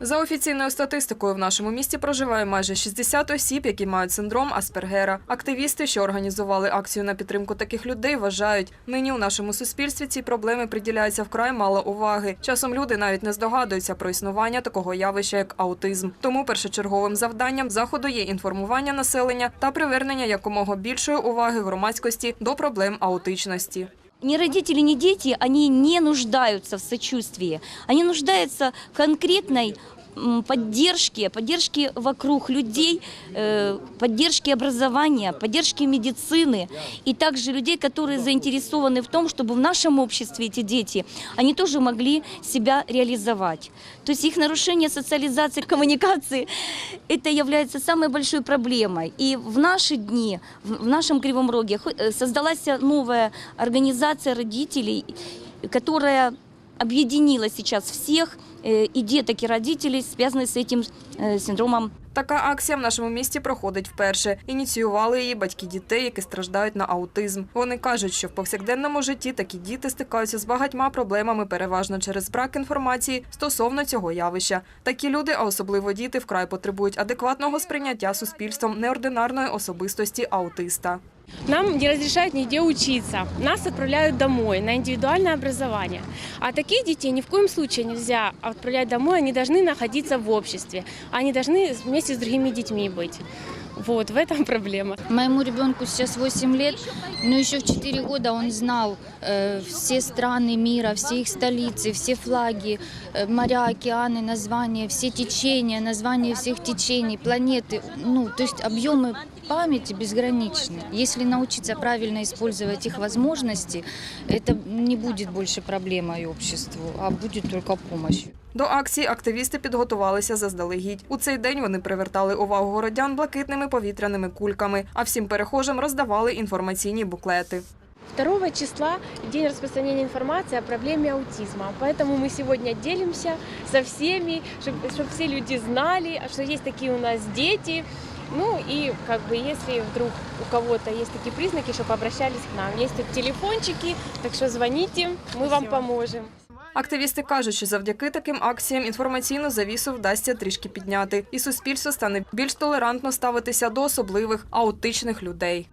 За офіційною статистикою, в нашому місті проживає майже 60 осіб, які мають синдром Аспергера. Активісти, що організували акцію на підтримку таких людей, вважають, нині у нашому суспільстві ці проблеми приділяються вкрай мало уваги. Часом люди навіть не здогадуються про існування такого явища, як аутизм. Тому першочерговим завданням заходу є інформування населення та привернення якомога більшої уваги громадськості до проблем аутичності. Ни родители, ни дети, они не нуждаются в сочувствии. Они нуждаются в конкретной м, поддержке, поддержке вокруг людей, э, поддержке образования, поддержке медицины и также людей, которые заинтересованы в том, чтобы в нашем обществе эти дети, они тоже могли себя реализовать. То есть их нарушение социализации, коммуникации, это является самой большой проблемой. И в наши дни, в в нашем Кривом Роге хо- э, создалась новая организация родителей, которая объединила сейчас всех, э, и деток, и родителей, связанных с этим э, синдромом Така акція в нашому місті проходить вперше. Ініціювали її батьки дітей, які страждають на аутизм. Вони кажуть, що в повсякденному житті такі діти стикаються з багатьма проблемами, переважно через брак інформації стосовно цього явища. Такі люди, а особливо діти, вкрай потребують адекватного сприйняття суспільством неординарної особистості аутиста. Нам не разрешают нигде учиться. Нас отправляют домой на индивидуальное образование. А таких детей ни в коем случае нельзя отправлять домой. Они должны находиться в обществе. Они должны вместе с другими детьми быть. Вот, в этом проблема. Моему ребенку сейчас 8 лет, но еще в 4 года он знал э, все страны мира, все их столицы, все флаги, э, моря, океаны, названия, все течения, названия всех течений, планеты. Ну, то есть объемы памяти безграничны. Если научиться правильно использовать их возможности, это не будет больше проблемой обществу, а будет только помощью. До акції активісти підготувалися заздалегідь. У цей день вони привертали увагу городян блакитними повітряними кульками, а всім перехожим роздавали інформаційні буклети. 2 числа день распространения информации о проблеме аутизма. Поэтому мы сегодня делимся со всеми, чтобы, все люди знали, что есть такие у нас дети. Ну и как бы если вдруг у кого-то есть такие признаки, чтобы обращались к нам. Есть тут телефончики, так что звоните, мы вам поможем. Активісти кажуть, що завдяки таким акціям інформаційну завісу вдасться трішки підняти, і суспільство стане більш толерантно ставитися до особливих аутичних людей.